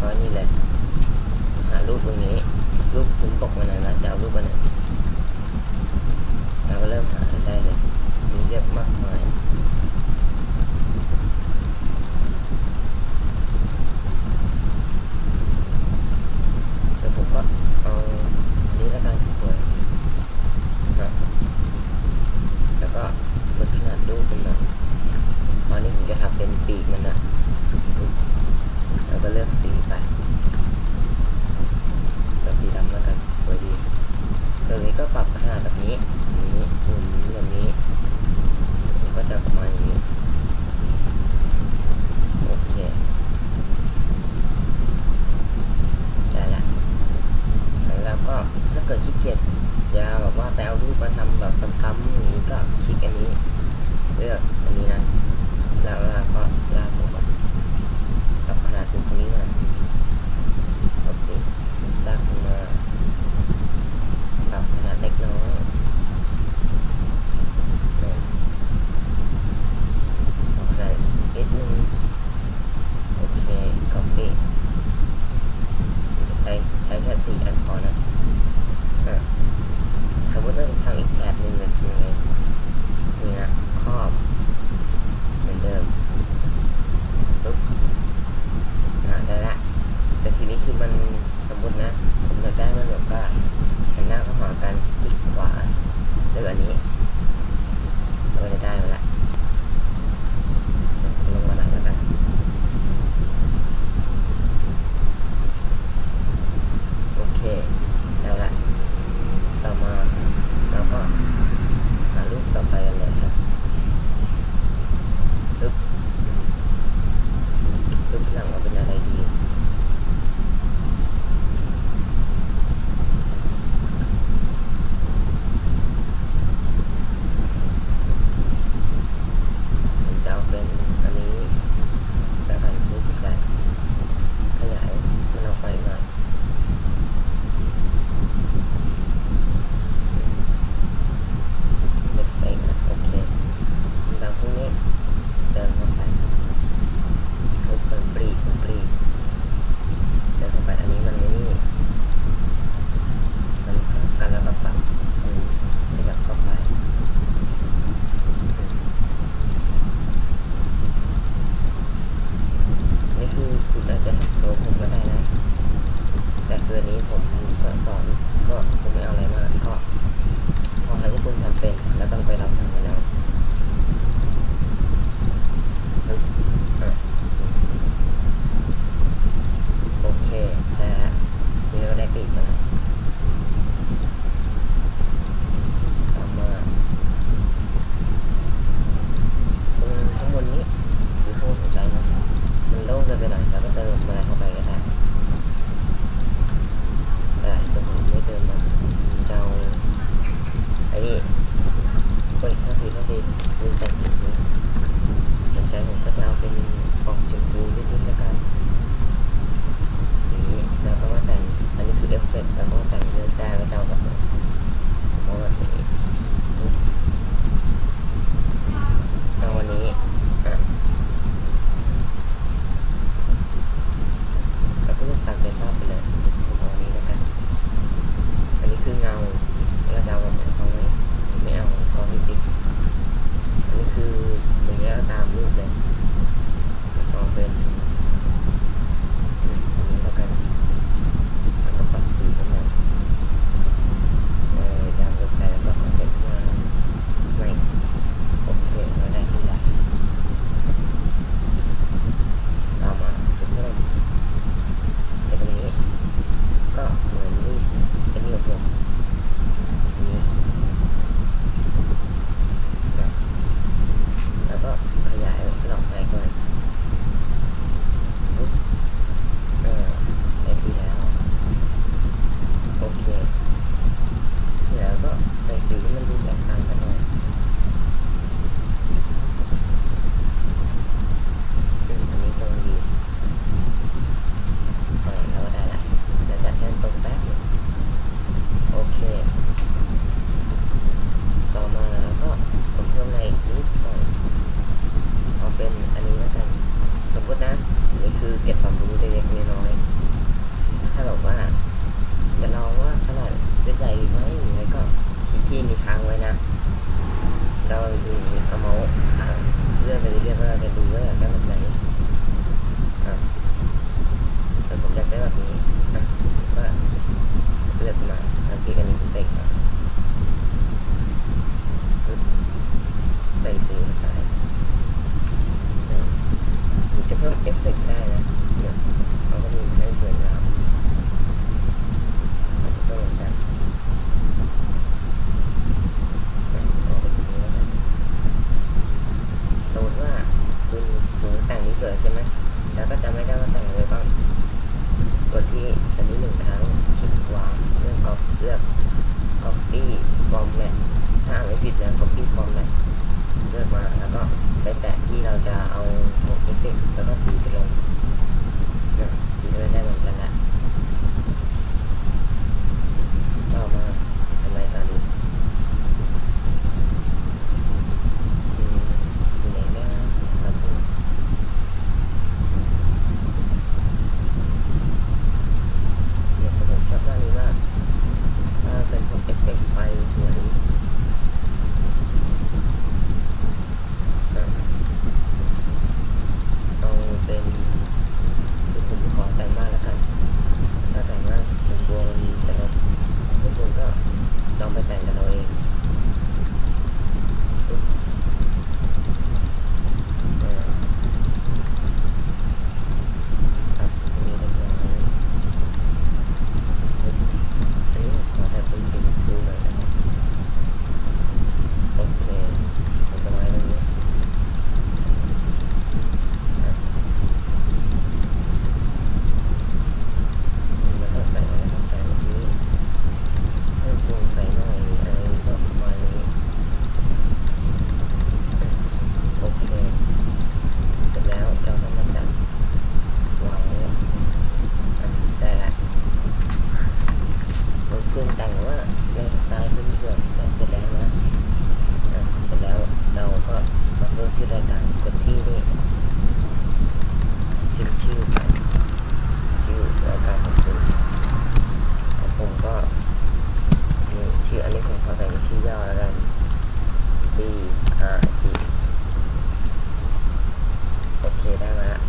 อ๋อนี่แหละหารูปตรงนี้รูปคุณตกมาหนะนะจะเอารูปมาไหน ไว้นะ เราดูเอาเมาส์เลื่อนไปเรื่อยๆว่าเราจะดูว่าอยากได้แบบไหนครับแต่ผมอยากได้แบบนี้ว่าเลือกมาแล้วคลิกอันนี้เต็กครับ เลื่ายเพื่อนเสร็จแล้วนะเสแล้วเราก็มาเลือกชื่อรายการกดที่นี่พิมพ์ชื่อไปชื่อรายการของคุณของผมก็ชื่อชื่ออันนี้ผอใส่ที่ย่อแล้วกัน B R G โอเคได้มาแล้ว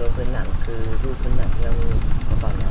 ตัวพื้นหลังคือรูปพื้นหลังที่เรามีเก่อนนะ